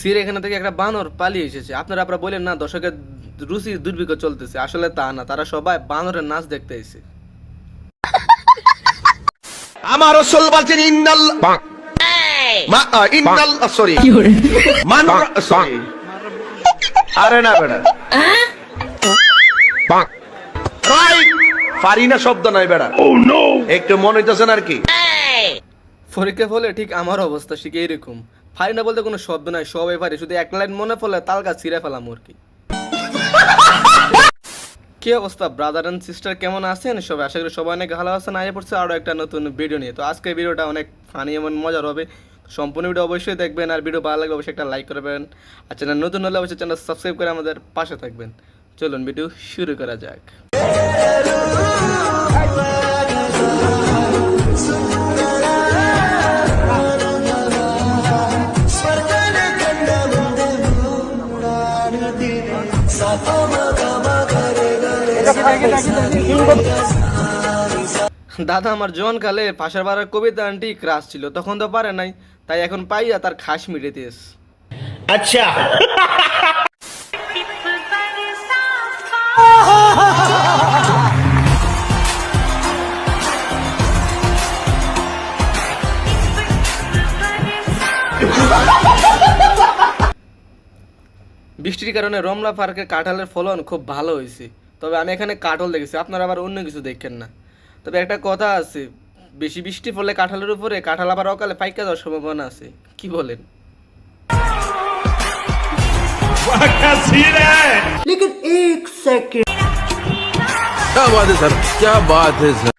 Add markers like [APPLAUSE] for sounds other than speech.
সিরিয়াখানা থেকে একটা বানর পালিয়ে এসেছে। আপনারা আপনারা বলেন না দর্শকের রুচি দুর্ভিক্ষ চলতেছে। আসলে তা না তারা সবাই বানরের নাচ দেখতে এসেছে। আমার রসুল বলছেন ইন্নাল ইন্নাল সরি। মানুর সরি। আরে না বেটা। রাইট পারি শব্দ নাই বেটা। একটু মনে হইতেছে আর কি। পরীক্ষা ফলে ঠিক আমার অবস্থা শিখে এরকম পারি না বলতে কোনো শব্দ নাই, সবাই পারি শুধু এক লাইন মনে পড়লে তালকা ছিঁড়ে ফেলাম আর কি। কি অবস্থা ব্রাদার এন্ড সিস্টার কেমন আছেন সবাই? আশা করি সবাই অনেক ভালো আছেন, আগে পড়ছে আরও একটা নতুন ভিডিও নিয়ে। তো আজকের ভিডিওটা অনেক ফানি এবং মজার হবে। সম্পূর্ণ ভিডিও অবশ্যই দেখবেন, আর ভিডিও ভালো লাগলে অবশ্যই একটা লাইক করবেন। আর চ্যানেল নতুন হলে অবশ্যই চ্যানেল সাবস্ক্রাইব করে আমাদের পাশে থাকবেন। চলুন ভিডিও শুরু করা যাক। দাদা আমার জন কালে পাশের বাড়ার কবিতা আন্টি ক্রাশ ছিল তখন তো পারে নাই তাই এখন পাইয়া তার খাস মিটে দিয়েস আচ্ছা। [LAUGHS] বৃষ্টির কারণে রমলা পার্কের কাঁঠালের ফলন খুব ভালো হয়েছে তবে আমি এখানে কাঁঠাল দেখেছি আপনারা আবার অন্য কিছু দেখেন না তবে একটা কথা আছে বেশি বৃষ্টি পড়লে কাঁঠালের উপরে কাঁঠাল আবার অকালে পাইকা যাওয়ার সম্ভাবনা আছে কি বলেন क्या बात है सर क्या बात है सर